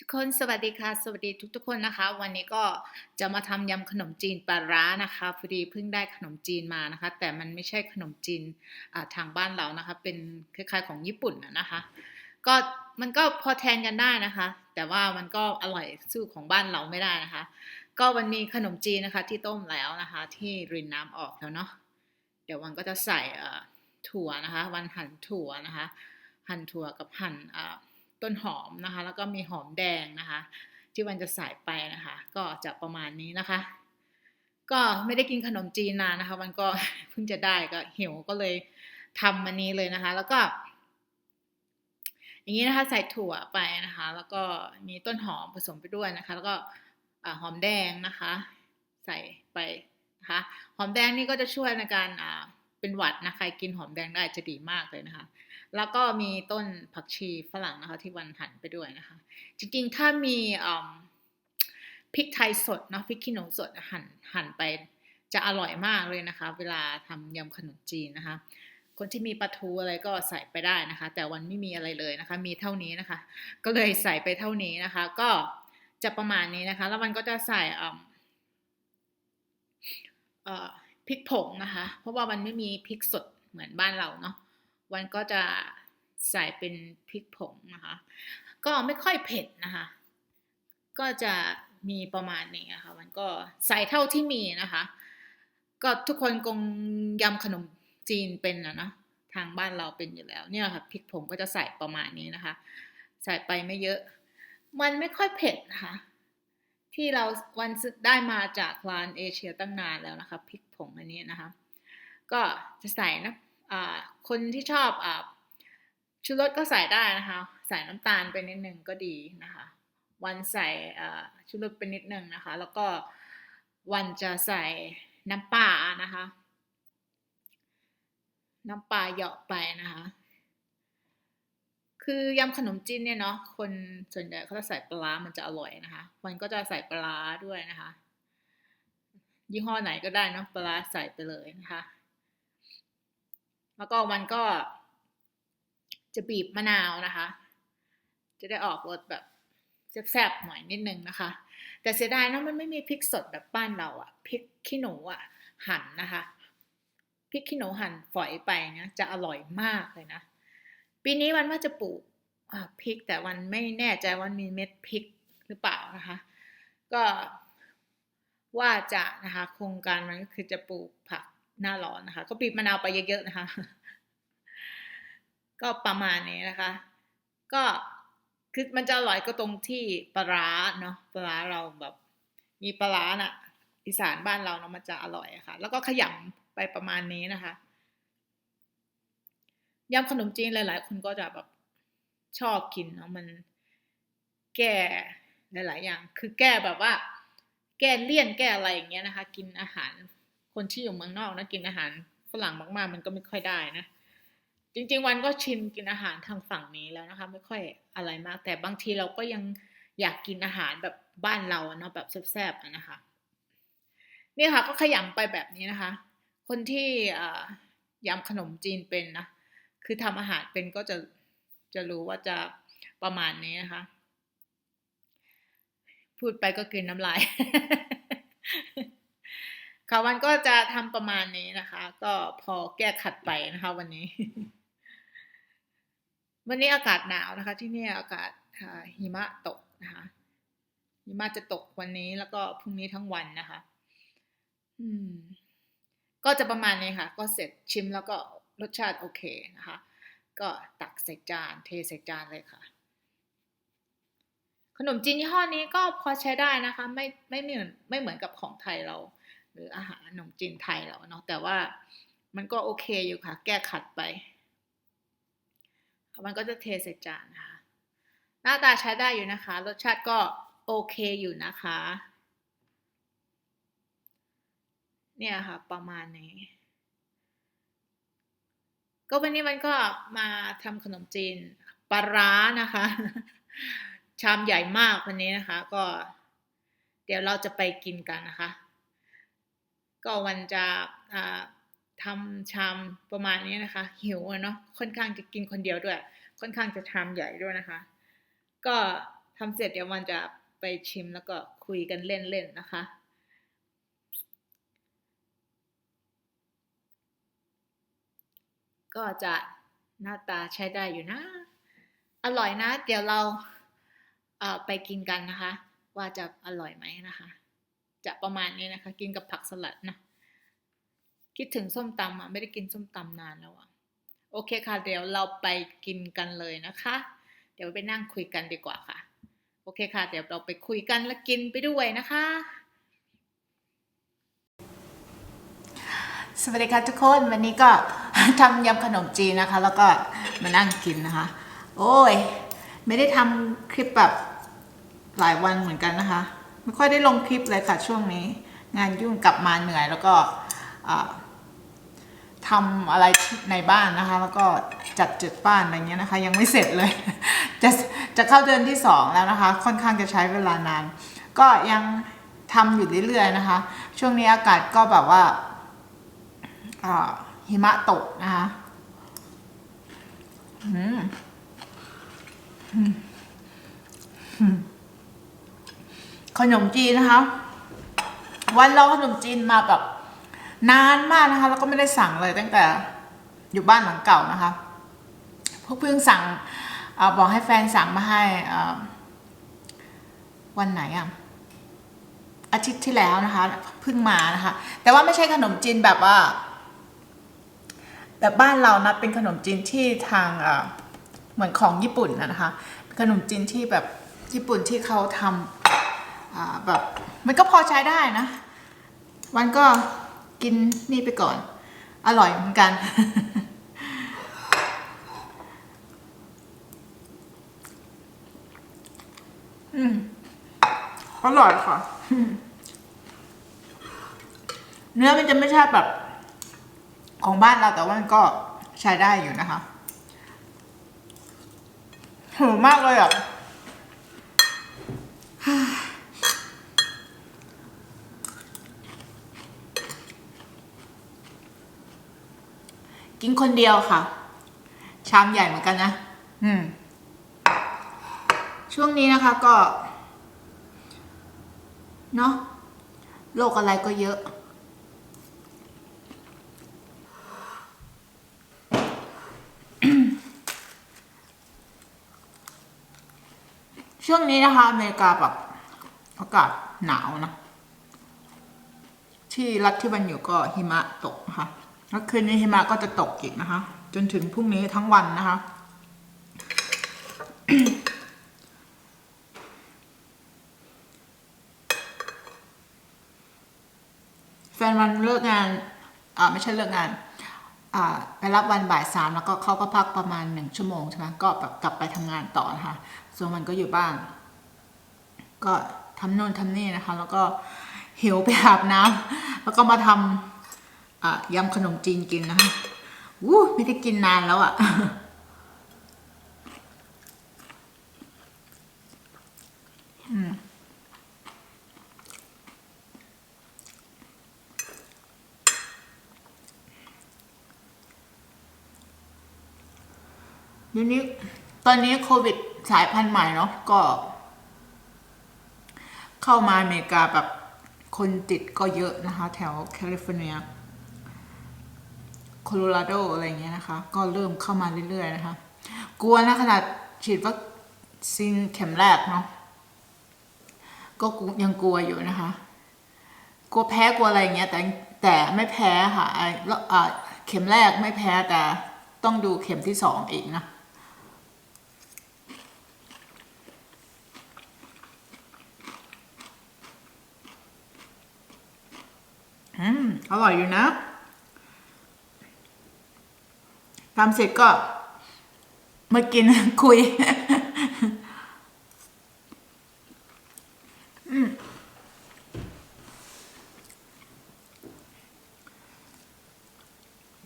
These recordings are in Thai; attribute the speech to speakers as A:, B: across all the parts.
A: ทุกคนสวัสดีค่ะ สวัสดีทุกๆคนนะคะ วันนี้ก็จะมาทำยำขนมจีนปลาร้านะคะพอดีเพิ่งได้ขนมจีนมานะคะ แต่มันไม่ใช่ขนมจีนอ่าทางบ้านเรานะคะ เป็นคล้ายๆของญี่ปุ่นนะคะ ก็มันก็พอแทนกันได้นะคะ แต่ว่ามันก็อร่อยสู้ของบ้านเราไม่ได้นะคะ ก็มันมีขนมจีนนะคะที่ต้มแล้วนะคะ ที่รินน้ำออกแล้วเนาะเดี๋ยววันก็จะใส่ถั่วนะคะ วันหั่นถั่วนะคะ หั่นถั่วกับหั่นอ่า ต้นหอมนะคะ แล้วก็มีหอมแดงนะคะ ที่วันจะใส่ไปนะคะ ก็จะประมาณนี้นะคะ ก็ไม่ได้กินขนมจีนนานนะคะ มันก็เพิ่งจะได้ก็หิวก็เลยทำมันนี้เลยนะคะ แล้วก็ อย่างนี้นะคะใส่ถั่วไปนะคะ แล้วก็มีต้นหอมผสมไปด้วยนะคะ แล้วก็หอมแดงนะคะ ใส่ไปนะคะหอมแดงนี่ก็จะช่วยในการเป็นหวัดนะใครกินหอมแดงได้จะดีมากเลยนะคะ แล้วก็มีต้นผักชีฝรั่งนะคะ ที่วันหั่นไปด้วยนะคะ จริงๆ ถ้ามีพริกไทยสดเนาะพริกขี้หนูสดหั่นหั่นไปจะอร่อยมากเลยนะคะ เวลาทำยำขนมจีนนะคะ คนที่มีปลาทูอะไรก็ใส่ไปได้นะคะ แต่วันไม่มีอะไรเลยนะคะ มีเท่านี้นะคะ ก็เลยใส่ไปเท่านี้นะคะ ก็จะประมาณนี้นะคะ แล้วมันก็จะใส่พริกผงนะคะ เพราะว่ามันไม่มีพริกสดเหมือนบ้านเราเนาะ วันก็จะใส่เป็นพริกผงนะคะ ก็ไม่ค่อยเผ็ดนะคะ ก็จะมีประมาณนี้นะคะมันก็ใส่เท่าที่มีนะคะ ก็ทุกคนคงยำขนมจีนเป็นนะเนาะทางบ้านเราเป็นอยู่แล้วเนี่ยค่ะพริกผงก็จะใส่ประมาณนี้นะคะ ใส่ไปไม่เยอะ มันไม่ค่อยเผ็ดนะคะ ที่เราวันได้มาจากร้านเอเชียตั้งนานแล้วนะคะพริกผงอันนี้นะคะ ก็จะใส่นะ คนที่ชอบอ่าชูรสก็ใส่ได้นะคะ ใส่น้ำตาลไปนิดนึงก็ดีนะคะ วันใส่อ่าชูรสไปนิดนึงนะคะ แล้วก็วันจะใส่น้ำปลานะคะ น้ำปลาเหยาะไปนะคะคือยำขนมจีนเนี่ยเนาะคนส่วนใหญ่เขาจะใส่ปลา มันจะอร่อยนะคะมันก็จะใส่ปลาด้วยนะคะ ยี่ห้อไหนก็ได้เนาะปลาใส่ไปเลยนะคะ แล้วก็มันก็ จะบีบมะนาวนะคะ จะได้ออกรสแบบแซ่บๆหน่อยนิดนึงนะคะ แต่เสียดายนะมันไม่มีพริกสดแบบบ้านเราอะพริกขี้หนูอะหั่นนะคะพริกขี้หนูหั่นฝอยไปนะจะอร่อยมากเลยนะ ปีนี้วันว่าจะปลูกพริกแต่วันไม่แน่ใจว่ามีเม็ดพริกหรือเปล่านะคะ ก็ว่าจะนะคะ โครงการมันก็คือจะปลูกผัก หน้าร้อนนะคะ ก็บีบมะนาวไปเยอะๆนะคะ ก็ประมาณนี้นะคะ ก็คือมันจะอร่อยก็ตรงที่ปลาร้าเนาะปลาร้าเราแบบ มีปลาร้าน่ะ อีสานบ้านเราเนาะมันจะอร่อยอะค่ะ แล้วก็ขยำไปประมาณนี้นะคะยำขนมจีนหลาย ๆ คนก็จะแบบชอบกินเนาะมันแก้หลาย ๆ อย่าง คือแก้แบบว่า แก้เลี่ยนแก้อะไรอย่างเงี้ยนะคะ กินอาหาร คนที่อยู่เมืองนอกนะกินอาหารฝรั่งมากๆ มันก็ไม่ค่อยได้นะ จริง ๆ วันก็ชิมกินอาหารทางฝั่งนี้แล้วนะคะ ไม่ค่อยอะไรมาก แต่บางทีเราก็ยังอยากกินอาหารแบบบ้านเราเนาะแบบแซ่บๆนะคะนี่ค่ะก็ขยำไปแบบนี้นะคะ คนที่ยำขนมจีนเป็นนะ คือทำอาหารเป็นก็จะจะรู้ว่าจะประมาณนี้นะคะ พูดไปก็กินน้ำลาย ค่ะวันก็จะทำประมาณนี้นะคะ ก็พอแก้ขัดไปนะคะวันนี้ วันนี้อากาศหนาวนะคะ ที่นี่อากาศหิมะตกนะคะหิมะจะตกวันนี้แล้วก็พรุ่งนี้ทั้งวันนะคะ อืม ก็จะประมาณนี้ค่ะ ก็เสร็จชิมแล้วก็รสชาติโอเคนะคะ ก็ตักใส่จาน เทใส่จานเลยค่ะ ขนมจีนยี่ห้อนี้ก็พอใช้ได้นะคะ ไม่ไม่เหมือนไม่เหมือนกับของไทยเรา หรืออาหารขนมจีนไทยเราเนาะแต่ว่ามันก็โอเคอยู่ค่ะ แก้ขัดไป มันก็จะเทใส่จานนะคะ หน้าตาใช้ได้อยู่นะคะ รสชาติก็โอเคอยู่นะคะ เนี่ยค่ะ ประมาณนี้ ก็วันนี้มันก็มาทำขนมจีนปลาร้านะคะ ชามใหญ่มากวันนี้นะคะ ก็ เดี๋ยวเราจะไปกินกันนะคะ ก็วันจะทำชามประมาณนี้นะคะ หิวเนาะค่อนข้างจะกินคนเดียวด้วย ค่อนข้างจะชามใหญ่ด้วยนะคะ ก็ทำเสร็จเดี๋ยววันจะไปชิมแล้วก็คุยกันเล่นๆนะคะก็จะหน้าตาใช้ได้อยู่นะ อร่อยนะ เดี๋ยวเราเอ่อไปกินกันนะคะ ว่าจะอร่อยไหมนะคะ จะประมาณนี้นะคะ กินกับผักสลัดนะคิดถึงส้มตำอะไม่ได้กินส้มตำนานแล้วอะโอเคค่ะ เดี๋ยวเราไปกินกันเลยนะคะ เดี๋ยวไปนั่งคุยกันดีกว่าค่ะ โอเคค่ะ เดี๋ยวเราไปคุยกันและกินไปด้วยนะคะ สวัสดีค่ะทุกคนวันนี้ก็ทำยำขนมจีนนะคะ แล้วก็มานั่งกินนะคะ โอ้ย ไม่ได้ทำคลิปแบบหลายวันเหมือนกันนะคะ ไม่ค่อยได้ลงคลิปเลยค่ะช่วงนี้ งานยุ่งกลับมาเหนื่อย แล้วก็ทำอะไรในบ้านนะคะ แล้วก็จัดจุดบ้านอะไรเงี้ยนะคะ ยังไม่เสร็จเลย จะจะเข้าเดือนที่สองแล้วนะคะ ค่อนข้างจะใช้เวลานาน ก็ยังทำอยู่เรื่อยๆนะคะ ช่วงนี้อากาศก็แบบว่าหิมะตกนะคะอืมอืม ขนมจีนนะคะ วันรอขนมจีนมาแบบนานมากนะคะ แล้วก็ไม่ได้สั่งเลยตั้งแต่อยู่บ้านหลังเก่านะคะเพเพิ่งสั่งอบอกให้แฟนสั่งมาให้วันไหนอะอาทิตย์ที่แล้วนะคะเพิ่งมานะคะ แต่ว่าไม่ใช่ขนมจีนแบบว่าแบบบ้านเรานะเป็นขนมจีนที่ทางเหมือนของญี่ปุ่นนะคะขนมจีนที่แบบญี่ปุ่นที่เขาทำอ่า แบบมันก็พอใช้ได้นะ วันก็กินนี่ไปก่อน อร่อยเหมือนกัน อืม อร่อยค่ะ เนื้อมันจะไม่ใช่แบบ ของบ้านเราแต่ว่ามันก็ใช้ได้อยู่นะคะหิวมากเลยอะ กินคนเดียวค่ะ ชามใหญ่เหมือนกันนะ อืม ช่วงนี้นะคะก็ เนาะโรคอะไรก็เยอะ ช่วงนี้นะคะ อเมริกาแบบอากาศหนาวนะ ที่รัฐที่มันอยู่ก็หิมะตกนะคะ แล้วคืนนี้หิมะก็จะตกอีกนะคะ จนถึงพรุ่งนี้ทั้งวันนะคะ แฟนวันเลิกงานอ่าไม่ใช่เลิกงานอ่าไปรับวันบ่ายสามแล้วก็เขาก็พักประมาณหนึ่งชั่วโมงใช่ไหมก็แบบกลับไปทำงานต่อนะคะ ส่วนมันก็อยู่บ้าน ก็ทำโน่นทำนี่นะคะ แล้วก็หิวไปอาบน้ำแล้วก็มาทำ ยำขนมจีนกินนะคะวู้ไม่ได้กินนานแล้วอะ่ะ เดี๋ยวนี้ ตอนนี้โควิดสายพันธุ์ใหม่เนาะก็ เข้ามาอเมริกาแบบคนติดก็เยอะนะคะ แถวแคลิฟอร์เนีย โคโลราโดอะไรเงี้ยนะคะ ก็เริ่มเข้ามาเรื่อยๆนะคะ กลัวนะขนาดฉีดวัคซีนเข็มแรกเนาะก็ยังกลัวอยู่นะคะ กลัวแพ้กลัวอะไรเงี้ย แต่แต่ไม่แพ้ค่ะไอ้แล้วเข็มแรกไม่แพ้แต่ต้องดูเข็มที่สองอีกนะอืมอร่อยอยู่นะ ทำเสร็จก็มากินคุย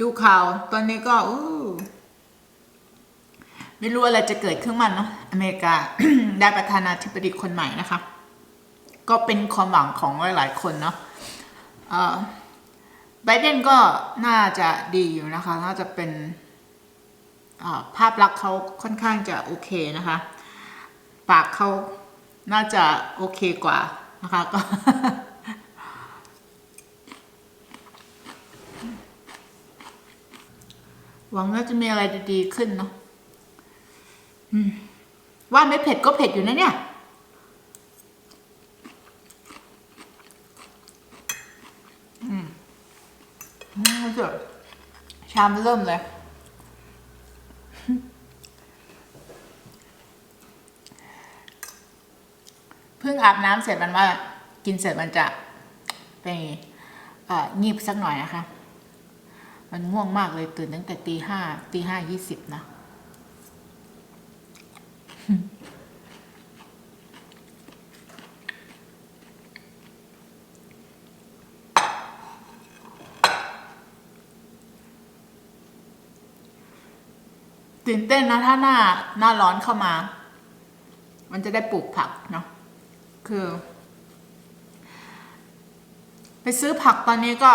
A: ดูข่าวตอนนี้ก็อู้ไม่รู้อะไรจะเกิดขึ้นมันเนาะอเมริกาได้ประธานาธิบดีคนใหม่นะคะ ก็เป็นความหวังของหลายๆคนเนาะไบเดนก็น่าจะดีอยู่นะคะ น่าจะเป็น ภาพลักษณ์เขาค่อนข้างจะโอเคนะคะ ปากเขาน่าจะโอเคกว่านะคะก็หวังว่าจะมีอะไรดีๆขึ้นเนาะว่าไม่เผ็ดก็เผ็ดอยู่นะเนี่ยอืมอืมเถอชามเริ่มเลย พิ่งอาบน้ำเสร็จมันว่า กินเสร็จมันจะไปเอ่องีบสักหน่อยนะคะ มันง่วงมากเลยตื่นตั้งแต่ตีห้าตีห้ายี่สิบนะตื่นเต้นนะถ้าหน้าหน้าร้อนเข้ามา มันจะได้ปลูกผักเนาะ คือ ไปซื้อผักตอนนี้ก็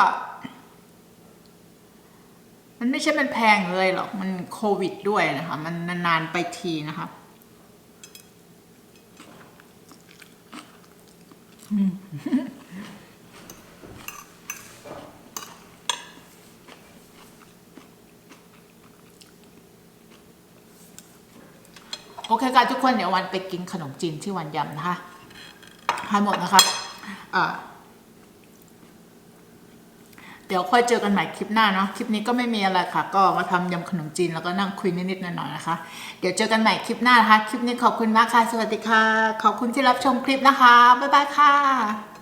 A: มันไม่ใช่มันแพงเลยหรอก มันโควิดด้วยนะคะ มันนานๆไปทีนะคะโอเคค่ะทุกคนเดี๋ยววันไปกินขนมจีนที่วันยำนะคะ หายหมดนะคะเดี๋ยวค่อยเจอกันใหม่คลิปหน้าเนาะ คลิปนี้ก็ไม่มีอะไรค่ะ ก็มาทำยำขนมจีนแล้วก็นั่งคุยนิดๆหน่อยๆนะคะ เดี๋ยวเจอกันใหม่คลิปหน้านะคะ คลิปนี้ขอบคุณมากค่ะ สวัสดีค่ะ ขอบคุณที่รับชมคลิปนะคะ บ๊ายบายค่ะ